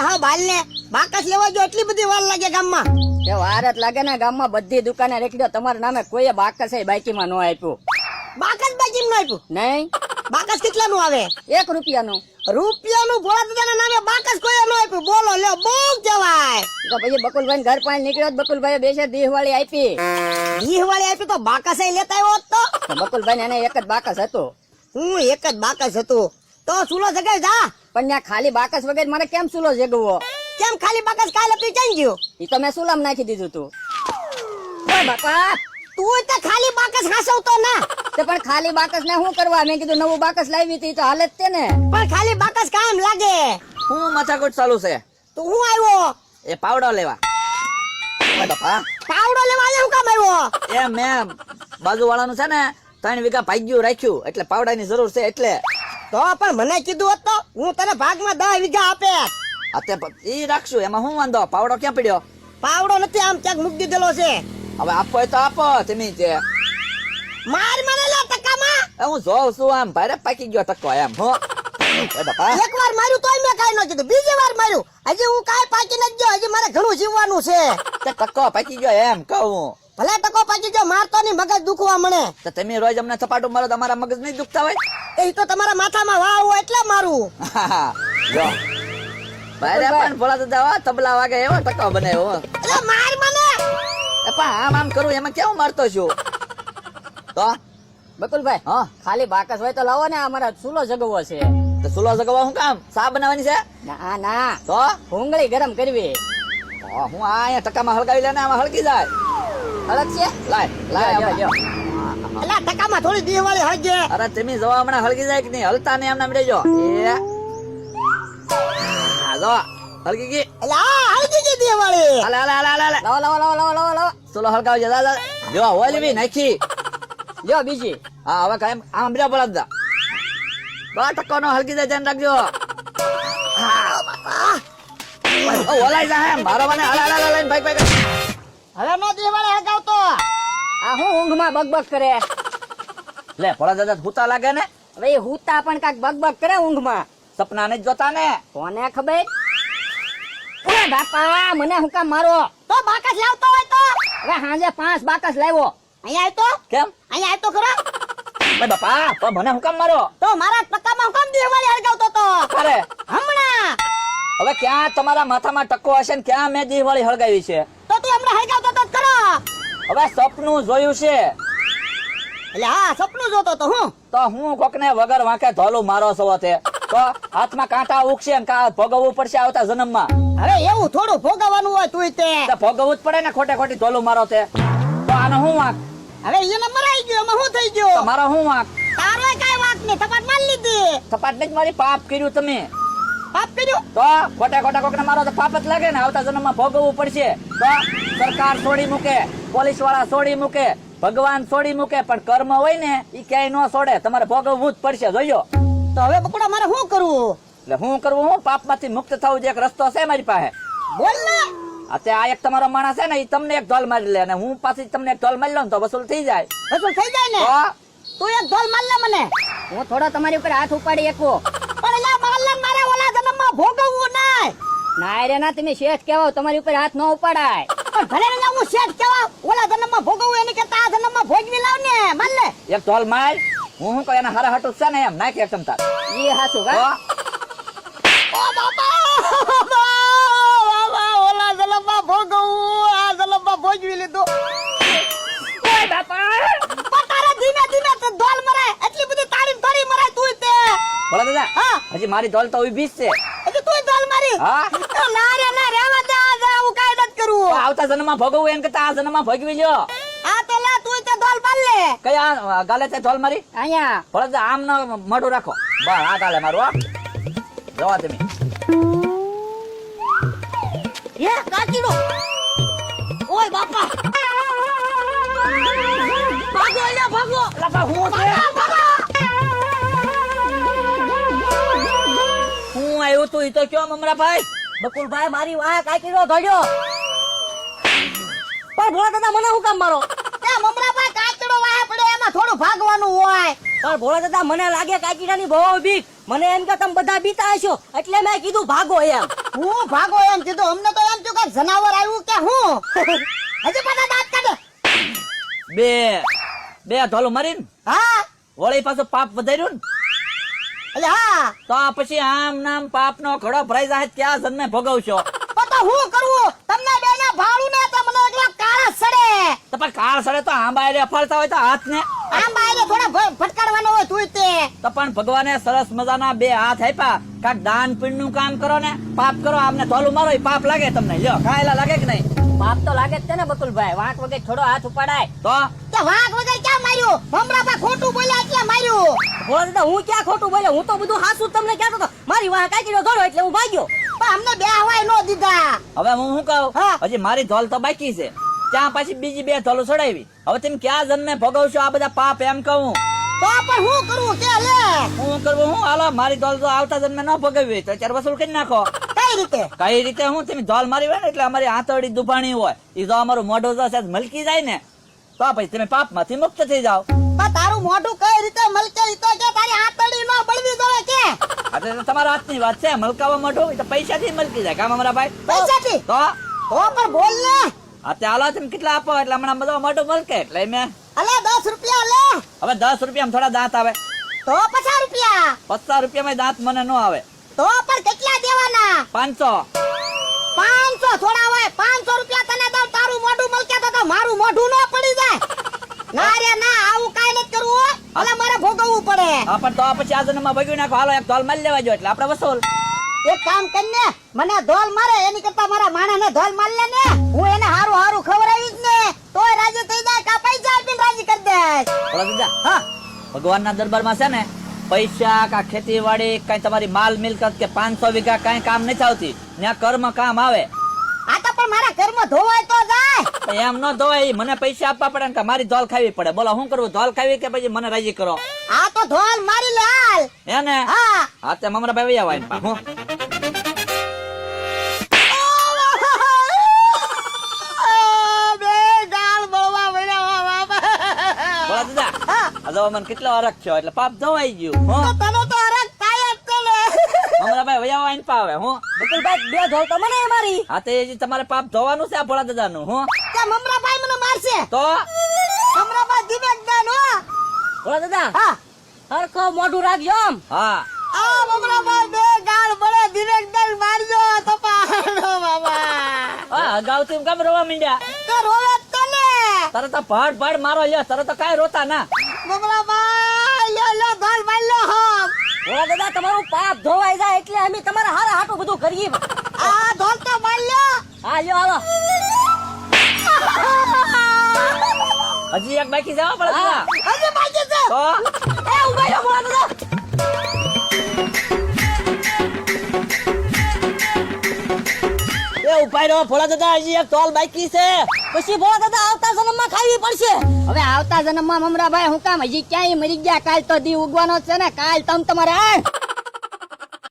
હા બાલ ને બાકસ લેવા જો એટલી બધી વાર લાગે ગામમાં. એ વાર જ લાગે ને ગામમાં બધી દુકાને રેખી દો તમારા નામે કોઈએ બાકસ બાઈકીમાં ન આપ્યું. બાકસ બાજી નું આપ્યું? નહીં. બાકસ કેટલાનું આવે? એક રૂપિયાનું. રૂપિયાનું ભોળા દાદાના નામે બાકસ કોઈ ન આપ્યું? બોલો લ્યો બહુ કહેવાય તો પછી બકુલભાઈ ઘર પાસે નીકળ્યો બકુલભાઈ બેસે દીહવાળી આપી. દીહવાળી વાળી આપ્યું તો બાકસ લેતા આવ્યો તો? બકુલભાઈ એને એક જ બાકસ હતું. હું એક જ બાકસ હતું. તો સુલો જગાઈ જા પણ ત્યાં ખાલી બાકસ વગર મારે કેમ સુલો જગવો? કેમ ખાલી બાકસ કાલે તું ચાઈ ગયો? એ તો મેં સુલામ નાખી દીધું તું. બાપા તું તો ખાલી બાકસ હાસવતો ના. તે પણ ખાલી બાકસ ને શું કરવા? મેં કીધું નવું બાકસ લાવી હતી તો હાલે જ તે ને. પણ ખાલી બાકસ કામ લાગે. હું માથાકૂટ ચાલુ છે? તો હું આવ્યો? એ પાવડો લેવા. બાપા. પાવડો લેવા હું કામ આવ્યો? એ મેં બાજુ વાળાનું છે ને ત્રણ વીઘા ભાગ્યું રાખ્યું એટલે પાવડાની જરૂર છે એટલે. તો પણ મને કીધું હતું હું તને ભાગમાં દસ વીઘા આપે. અત્યારે એ રાખશું એમાં હું વાંધો? પાવડો ક્યાં પડ્યો? પાવડો નથી આમ ક્યાંક મૂકી દીધેલો છે. હવે આપો તો આપો તમે છે. માર મને લે ટકામાં. હું જોઉં છું આમ ભારે પાકી ગયો ટકો એમ હો. એક વાર માર્યું તોય મેં કઈ ન કીધું બીજી વાર માર્યું. હજી હું કાંઈ પાકી નથી ગયો હજી મારે ઘણું જીવવાનું છે. ટકો પાકી ગયો એમ કહું. ભલે ટકો પાકી ગયો મારતો નહીં મગજ દુખવા મળે. તો તમે રોજ અમને સપાટું મારો તમારા મગજ નહીં દુખતા હોય? એ તો તમારા માથામાં વાવ હોય એટલે મારું. જો. ભારે પણ ભોળા દાદા વા તબલા વાગે એવો ટકો બનાવ્યો એટલે માર મને. એ પણ આમ આમ કરું એમાં કેવું મારતો છું? તો? બકુલભાઈ હા. ખાલી બાકસ હોય તો લાવો ને અમારે સુલો જગવો છે. તો સુલો જગવા હું કામ? સા બનાવવાની છે? ના ના. તો? ભૂંગળી ગરમ કરવી. હું આ અહીંયા ટકામાં હળગાવી લે ને આમાં હળગી જાય. અલગ છે લાય લાય લ્યો, એટલે ટકામાં થોડી દિવાળી હળગે. અરે તમે જવા હમણાં હળગી જાય કે નહીં? હલતા ને એમને રહેજો એ. જો. હળગી ગઈ. આ હળગી ગઈ દિવાળી. હાલે હાલે હાલે હાલે લાવો લાવો લાવો લાવો લાવો લાવો. ચલો હળગાવજો. જા જા. જો ઓલવી નાખી. લ્યો બીજી. હા હવે કાયમ આમ બીજા બોલા દા બા ટકો નો હળગી જાય ધ્યાન રાખજો. ઓલાઈ જા એમ મારો મને હાલે ભાઈ ભાઈ હવે નો દિવાળી હળગાવતો આ હું ઊંઘમાં બકબક કરે? લે ભોળા દાદા હુતા લાગે ને? હવે એ હુતા પણ કાક બકબક કરે ઊંઘમાં. સપના ને જોતા ને? કોને ખબર? ઓય બાપા મને હું કામ મારો? તો બાકસ લાવતો હોય તો? હવે હાજે પાંચ બાકસ લાવ્યો. અહીંયા આવ તો કેમ? અહીંયા આવ તો ખરો? ભાઈ બાપા તો મને હું કામ મારો? તો મારા ટકામાં માં કામ દિવાળી હળગાવતો તો? અરે. હમણાં? હવે ક્યાં તમારા માથામાં ટકો હશે ને ક્યાં મેં દિવાળી હળગાવી છે? તો તું હમણાં હળગાવતો તો ખરો? હવે સપનું જોયું છે. એટલે હા સપનું જોતો તો હું? તો હું કોકને વગર વાંકે ધોલું મારો છો તે. તો હાથમાં કાંટા ઉગશે કા ભોગવવું પડશે આવતા જન્મમાં. હવે એવું થોડું ભોગવવાનું હોય તું તે. ભોગવવું જ પડે ને ખોટે ખોટી ધોલું મારો તે. તો આનો હું વાંક? હવે એને મરાઈ ગયો એમાં શું થઈ ગયો? મારો હું વાંક? તારો કઈ વાંક નહીં થપાટ મારી લીધી. થપાટ નહીં મારી પાપ કર્યું તમે. પાપ કર્યું? તો ખોટા ખોટા કોકને મારો તો પાપ જ લાગે ને આવતા જન્મમાં ભોગવવું પડશે. તો સરકાર છોડી મૂકે પોલીસવાળા છોડી મૂકે ભગવાન છોડી મૂકે પણ કર્મ હોય ને એ ક્યાંય ન છોડે. તમારે ભોગવવું જ પડશે જોયો? તો હવે બકુડા મારે શું કરવું? એટલે હું કરવું હું? પાપમાંથી મુક્ત થવું જે એક રસ્તો છે મારી પાસે. બોલ ને. અત્યારે આ એક તમારો માણસ છે ને એ તમને એક ઢોલ મારી લે અને હું પાછી તમને એક ઢોલ મારી લઉં તો વસૂલ થઈ જાય. વસૂલ થઈ જાય ને? તું? એક ઢોલ મારી લે મને. હું થોડો તમારી ઉપર હાથ ઉપાડી એકવો પણ એટલે મારલે ને મારે ઓલા જન્મમાં ભોગવવું નહીં. ના રે ના તમે શેઠ કેવો તમારી ઉપર હાથ ન ઉપાડાય. પણ ભલે ને હું શેઠ કેવા ઓલા જન્મમાં ભોગવવું એની કરતા આ જન્મમાં ભોગવી લાવ ને માર લે. એક ઢોલ માર હું હું કોઈ એના હારા હાટું છે ને એમ નાખ એક ચમચા. એ હાસું કા? ઓ બાપા બાપા ઓલા જન્મમાં ભોગવવું આ જન્મમાં ભોગવી લીધું. ઓય બાપા. ધીમે ધીમે તો ઢોલ મરાય એટલી બધી તાળી થોડી મરાય તું તે. બોલો દાદા હા. હજી મારી ધોલ તો ઊભી છે. મારી હા? ના રે ના રેવા દે આ જા હું કાઈ નત કરું. આવતા જન્મમાં ભોગવું એમ કરતા આ જન્મમાં ભોગવી લ્યો. આ તો લા તું તે ઢોલ પાડ લે. કયા ગાલે તે ઢોલ મારી? અહીંયા. ભલે આમ ન મોઢું રાખો. બસ આ ગાલે મારું જોવા તમે. એ કાચીડો. ઓય બાપા. ભાગો લે ભાગો. લાપા હું છે? આવ્યું તું કયો મમરા ભાઈ? બકુલભાઈ મારી વાહ કાચીડો ધડ્યો. પણ ભોળા દાદા મને હું કામ મારો? મમરાભાઈ કાચડો વાહ પડ્યો એમાં થોડું ભાગવાનું હોય. પણ ભોળા દાદા મને લાગે કાકીડાની બહુ બીક. મને એમ કે તમે બધા બીતા હશો એટલે મેં કીધું ભાગો એમ. હું ભાગો એમ કીધું? અમને તો એમ થયું કે જનાવર આવ્યું કે હું? હજી પાછા દાંત કાઢે. બે બે ધોલું મરીન. હા. વળી પાછું પાપ વધાર્યું ને? એટલે હા. તો આ પછી આમ નામ પાપ નો ઘડો ભરાઈ જાય ક્યાં જન્મે ભોગવશો. તો હું કરવું તમને બે ના ભાડું ને તો મને એકલા કાળા સડે. તો પણ કાળ સડે તો આંબા એટલે ફરતા હોય તો હાથ ને. આંબા એટલે થોડા ભટકાડવાનો હોય તું તે. તો પણ ભગવાને સરસ મજાના બે હાથ આપ્યા. કાક દાન પીણનું કામ કરો ને પાપ કરો આમને ધોલું મારો પાપ લાગે તમને. લ્યો ખાયેલા લાગે કે નહીં? પાપ તો લાગે જ છે ને બકુલભાઈ વાંક વગર થોડો હાથ ઉપાડાય. તો? તે વાઘ વગર ક્યાં માર્યું? હમણાં પા ખોટું બોલ્યા એટલે માર્યું. બોલ તો હું ક્યાં ખોટું બોલ્યો? હું તો બધું હાસું તમને કહેતો તો મારી વાહ કાકીડો ઘડો એટલે હું ભાગ્યો. પણ અમને બે હવાય નો દીધા. હવે હું શું કહું? હા. હજી મારી ધોલ તો બાકી છે. ત્યાં પછી બીજી બે ધોલો ચડાવી હવે તમે ક્યાં જન્મે ભોગવશો આ બધા પાપ એમ કહું? તો પણ હું કરું કે લે? હું કરવું હું? આલા મારી દોલ તો આવતા જન્મે ન ભોગવવી તો ચાર વસૂલ કરી નાખો. કઈ રીતે? કઈ રીતે? હું તમે દોલ મારી હોય ને એટલે અમારી આંતરડી દુભાણી હોય. એ જો અમારું મોઢું જો મલકી જાય ને તો પછી તમે પાપમાંથી મુક્ત થઈ જાઓ. તારું મોઢું કઈ રીતે મલકે? તો કે તારી આંતરડી નો બળવી દોડે કે તો તમારા હાથની વાત છે મલકાવા મોઢું તો પૈસાથી મલકી જાય. કામ અમારા ભાઈ? પૈસાથી? તો? તો પણ બોલ ને. અત્યારે આલા તમે કેટલા આપો? એટલે હમણાં બધો મોઢું મલકે એટલે મેં અલે 10 રૂપિયા લે. હવે 10 રૂપિયામાં થોડા દાંત આવે. તો પચાસ રૂપિયા. પચાસ રૂપિયામાં દાંત મને ન આવે. તો પણ કેટલા દેવાના? પાંચસો. પાંચસો થોડા હોય પાંચસો રૂપિયા તને દઉં તારું મોઢું મલકે તો મારું મોઢું ન પડી જાય. ના રે ના આવું કાઈ નથી કરવું. અલે મારે ભોગવવું પડે. હા પણ તો પછી આ જન્મમાં ભગ્યું નાખો. હાલો એક ધોલ મળી લેવા જો એટલે આપણે વસૂલ. એક કામ કરીને મને ધોલ મારે એની કરતા મારા માણસને ધોલ મારી લે ને. હું એને હારું હારું ખવડાવીશ ને. તોય રાજી થઈ દાદા. હા ભગવાનના દરબારમાં છે ને પૈસા કા ખેતીવાડી કઈ તમારી માલ મિલકત કે પાંચસો વીઘા કઈ કામ નથી આવતી. ત્યાં કર્મ કામ આવે. આ તો પણ મારા કર્મ ધોવાય તો જાય. એમ ન ધોવાય મને પૈસા આપવા પડે કે મારી ધોલ ખાવી પડે. બોલો શું કરવું ધોલ ખાવી કે પછી મને રાજી કરો? આ તો ધોલ મારી લાલ. હે ને? હા. હા તે મમરા ભાઈ વૈયા વાઈન હું હા આ જો મને કેટલો અરખ થયો એટલે પાપ ધોવાઈ ગયું હું. તને તો અરગ થાય જ તો લે મમરા ભાઈ વયા વાઈન પાવે હું. બકુલભાઈ બે ધોળ તો મને મારી હા તે તમારે પાપ ધોવાનું છે આ ભોળા દાદાનું હું. મમરા ભાઈ મને મારશે? તો? મમરાભાઈ દિવેક દાન હો. ભોળા દાદા? હા. હરખો મોઢું રાખજો આમ હા. આ મમરાભાઈ બે ગાળ બળે દિવેક દાન મારજો તો પાડો બાબા. હા અગાઉ થી કેમ રોવા મીંડ્યા? તો રોવે જ તો ને. તરત તો ભાડ ભાડ મારો યાર તરત તો કાંઈ રોતા ના. હમ દાદા તમારું પાપ ધોવાઈ જાય એટલે અમે તમારા હારા હાટું બધું કરીએ. આ ધોલ તો માર લ્યો હા લ્યો આવો હજી એક બાકી જવા પડે હજી બાકી છે. તો એ ઊભા રહ્યો એ ઉપાય ભોળા દાદા, હજી એક તોલ બાકી છે. પછી ભોળા દાદા આવતા જન્મમાં ખાવી પડશે. હવે આવતા જન્મમાં મમરાભાઈ, હું કામ, હજી ક્યાંય મરી ગયા? કાલ તો દી ઉગવાનો છે ને. કાલ તમ તમારે આ